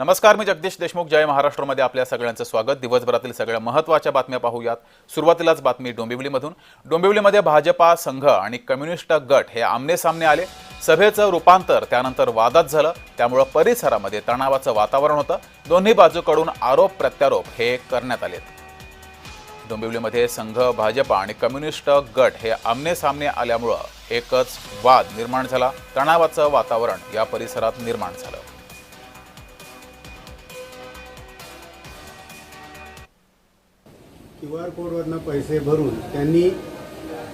नमस्कार मी जगदीश देशमुख. जय महाराष्ट्रमध्ये आपल्या सगळ्यांचं स्वागत. दिवसभरातील सगळ्या महत्त्वाच्या बातम्या पाहूयात. सुरुवातीलाच बातमी डोंबिवलीमधून. डोंबिवलीमध्ये भाजपा संघ आणि कम्युनिस्ट गट हे आमने सामने आले. सभेचं रूपांतर त्यानंतर वादात झालं. त्यामुळं परिसरामध्ये तणावाचं वातावरण होतं. दोन्ही बाजूकडून आरोप प्रत्यारोप हे करण्यात आलेत. डोंबिवलीमध्ये संघ भाजपा आणि कम्युनिस्ट गट हे आमने सामने आल्यामुळं एकच वाद निर्माण झाला. तणावाचं वातावरण या परिसरात निर्माण झालं. क्यू आर कोडवरनं पैसे भरून त्यांनी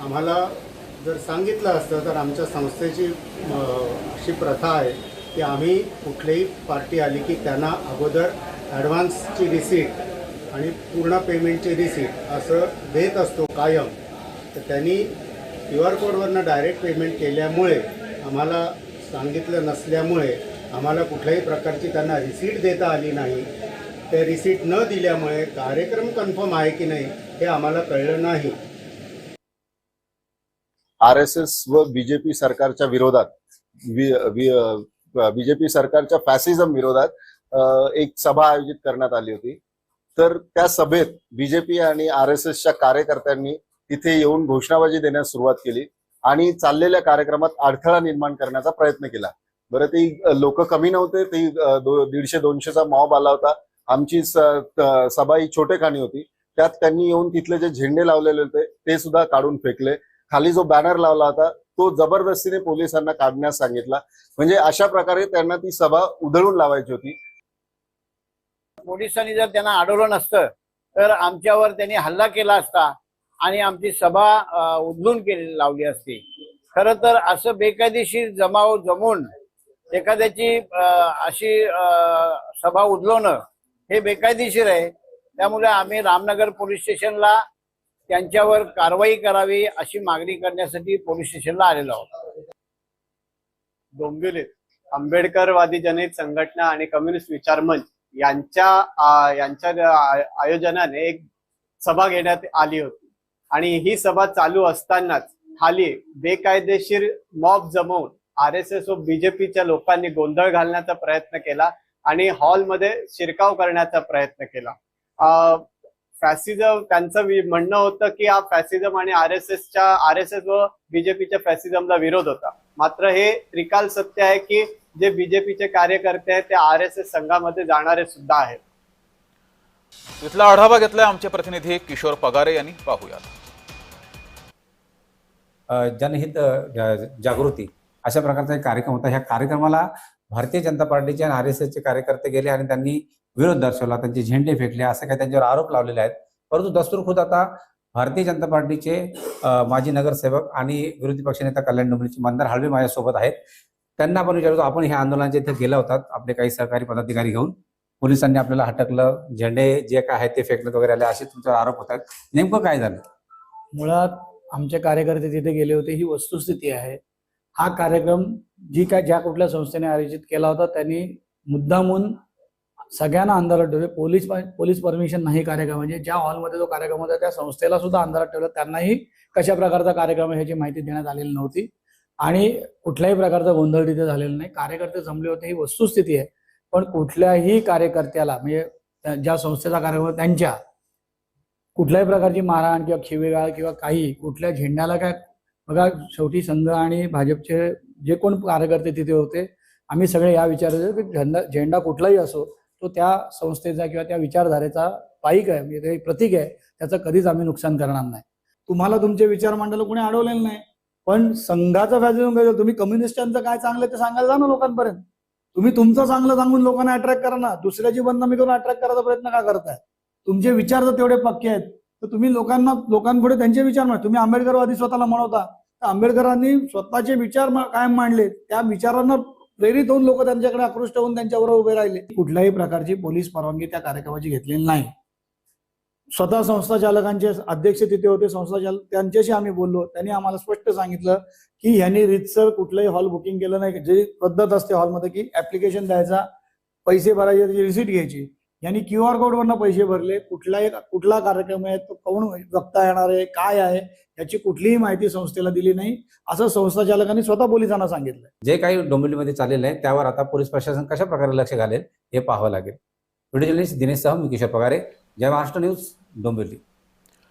आम्हाला जर सांगितलं असतं तर आमच्या संस्थेची अशी प्रथा आहे की आम्ही कुठलीही पार्टी आली की त्यांना अगोदर ॲडव्हान्सची रिसीट आणि पूर्ण पेमेंटची रिसीट असं देत असतो कायम. तर त्यांनी क्यू आर कोडवरनं डायरेक्ट पेमेंट केल्यामुळे आम्हाला सांगितलं नसल्यामुळे आम्हाला कुठल्याही प्रकारची त्यांना रिसीट देता आली नाही. ते रिसीट न दिल्यामुळे कार्यक्रम कन्फर्म आहे की नाही हे आम्हाला कळलं नाही. आर एस एस व बीजेपी सरकारच्या विरोधात बीजेपी सरकारच्या फॅसिझम विरोधात एक सभा आयोजित करण्यात आली होती. तर त्या सभेत बीजेपी आणि आर एस एसच्या कार्यकर्त्यांनी तिथे येऊन घोषणाबाजी देण्यास सुरुवात केली आणि चाललेल्या कार्यक्रमात अडथळा निर्माण करण्याचा प्रयत्न केला. बरं ती लोक कमी नव्हते ती दीडशे दोनशेचा मॉब आला होता. आमची सभा ही छोटेखानी होती. त्यात त्यांनी येऊन तिथले जे झेंडे लावलेले होते ते सुद्धा काढून फेकले. खाली जो बॅनर लावला होता तो जबरदस्तीने पोलिसांना काढण्यास सांगितला. म्हणजे अशा प्रकारे त्यांना ती सभा उधळून लावायची होती. पोलिसांनी जर त्यांना अडवलं नसतं तर आमच्यावर त्यांनी हल्ला केला असता आणि आमची सभा अ, उधळून केली लावली असती. खरं तर असं बेकायदेशीर जमाव जमून एखाद्याची अशी सभा उधलवणं हे बेकायदेशीर आहे. त्यामुळे आम्ही रामनगर पोलीस स्टेशनला त्यांच्यावर कारवाई करावी अशी मागणी करण्यासाठी पोलीस स्टेशनला आलेलो आहोत. डोंबिवलीत आंबेडकरवादी जनित संघटना आणि कम्युनिस्ट विचार मंच यांच्या यांच्या आयोजनाने एक सभा घेण्यात आली होती. आणि ही सभा चालू असतानाच खाली बेकायदेशीर मॉब जमवून आर एस एस व बीजेपीच्या लोकांनी गोंधळ घालण्याचा प्रयत्न केला. आणि हॉलमध्ये शिरकाव करण्याचा प्रयत्न केला. फॅसिझम त्यांचं वि- म्हणणं होतं की हा फॅसिझम आणि आर एस एसच्या आर एस एस व बीजेपीच्या फॅसिझमला विरोध होता. मात्र हे त्रिकाल सत्य आहे की जे बीजेपीचे कार्यकर्ते आहेत ते आर एस एस संघामध्ये जाणारे सुद्धा आहेत. इथला आढावा घेतलाय आमचे प्रतिनिधी किशोर पगारे यांनी. पाहूयात. जनहित जागृती अशा प्रकारचा एक कार्यक्रम होता. ह्या कार्यक्रमाला भारतीय जनता पार्टीचे आणि आर एस एसचे कार्यकर्ते गेले आणि त्यांनी विरोध दर्शवला त्यांचे झेंडे फेकले असं काही त्यांच्यावर आरोप लावलेले आहेत. परंतु दस्तूर खुद आता भारतीय जनता पार्टीचे माजी नगरसेवक आणि विरोधी पक्षनेता कल्याण डोंबरीचे मंदार हळवे माझ्यासोबत आहेत. त्यांना आपण विचारतो आपण ह्या आंदोलनाच्या इथे गेला होतात आपले काही सहकारी पदाधिकारी घेऊन पोलिसांनी आपल्याला हटकलं झेंडे जे काय आहेत ते फेकलेत वगैरे आले असे तुमच्यावर आरोप होतात नेमकं काय झालं? मुळात आमचे कार्यकर्ते तिथे गेले होते ही वस्तुस्थिती आहे. हा कार्यक्रम जी काय ज्या कुठल्या संस्थेने आयोजित केला होता त्यांनी मुद्दामून सगळ्यांना अंधारात ठेवले. पोलीस पोलीस परमिशन नाही कार्यक्रम. म्हणजे ज्या हॉलमध्ये जो कार्यक्रम होता त्या संस्थेला सुद्धा अंधारात ठेवलं. त्यांनाही कशा प्रकारचा कार्यक्रम आहे ह्याची माहिती देण्यात आलेली नव्हती. आणि कुठल्याही प्रकारचा गोंधळ तिथे झालेला नाही. कार्यकर्ते जमले होते ही वस्तुस्थिती आहे. पण कुठल्याही कार्यकर्त्याला म्हणजे ज्या संस्थेचा कार्यक्रम त्यांच्या कुठल्याही प्रकारची मारहाण किंवा खिवेगाळ किंवा काही कुठल्या झेंड्याला काय बघा शेवटी संघ आणि भाजपचे जे कोण कार्यकर्ते तिथे होते आम्ही सगळे या विचाराचे की झेंडा झेंडा कुठलाही असो तो त्या संस्थेचा किंवा त्या विचारधारेचा पाईक आहे म्हणजे प्रतीक आहे त्याचं कधीच आम्ही नुकसान करणार नाही. तुम्हाला तुमचे विचार मांडायला कोणी अडवलेलं नाही पण संघाचा फॅसिझम काय तुम्ही कम्युनिस्टांचं काय चांगलं आहे ते सांगायला जा ना लोकांपर्यंत. तुम्ही तुमचं चांगलं सांगून लोकांना अट्रॅक्ट करा ना दुसऱ्याची बदनामी करून अट्रॅक्ट करायचा प्रयत्न का करताय? तुमचे विचार जर तेवढे पक्के आहेत. तर तुम्ही लोकांना लोकांपुढे त्यांचे विचार मांडा. तुम्ही आंबेडकरवादी स्वतःला म्हणवता. तर आंबेडकरांनी स्वतःचे विचार कायम मांडले. त्या विचारांना प्रेरित होऊन लोक त्यांच्याकडे आकृष्ट होऊन त्यांच्याबरोबर उभे राहिले. कुठल्याही प्रकारची पोलीस परवानगी त्या कार्यक्रमाची घेतलेली नाही. स्वतः संस्था चालकांचे अध्यक्ष तिथे होते. संस्था चालक त्यांच्याशी आम्ही बोललो. त्यांनी आम्हाला स्पष्ट सांगितलं की ह्यांनी रितसर कुठलंही हॉल बुकिंग केलं नाही. जे पद्धत असते हॉलमध्ये की ऍप्लिकेशन द्यायचा पैसे भरायचे त्याची रिसिट घ्यायची. यांनी क्यू आर कोडवरनं पैसे भरले. कुठलाही कुठला कार्यक्रम आहे तो कोण बघता येणार आहे काय आहे याची कुठलीही माहिती संस्थेला दिली नाही. असं संस्था चालकांनी स्वतः पोलिसांना सांगितलं जे काही डोंबिवलीमध्ये चाललेलं आहे त्यावर आता पोलीस प्रशासन कशा प्रकारे लक्ष घालेल हे पाहावं लागेल. व्हिडिओ जर्नलिस्ट दिनेश साहू मी किशोर पगारे. जय महाराष्ट्र न्यूज डोंबिवली.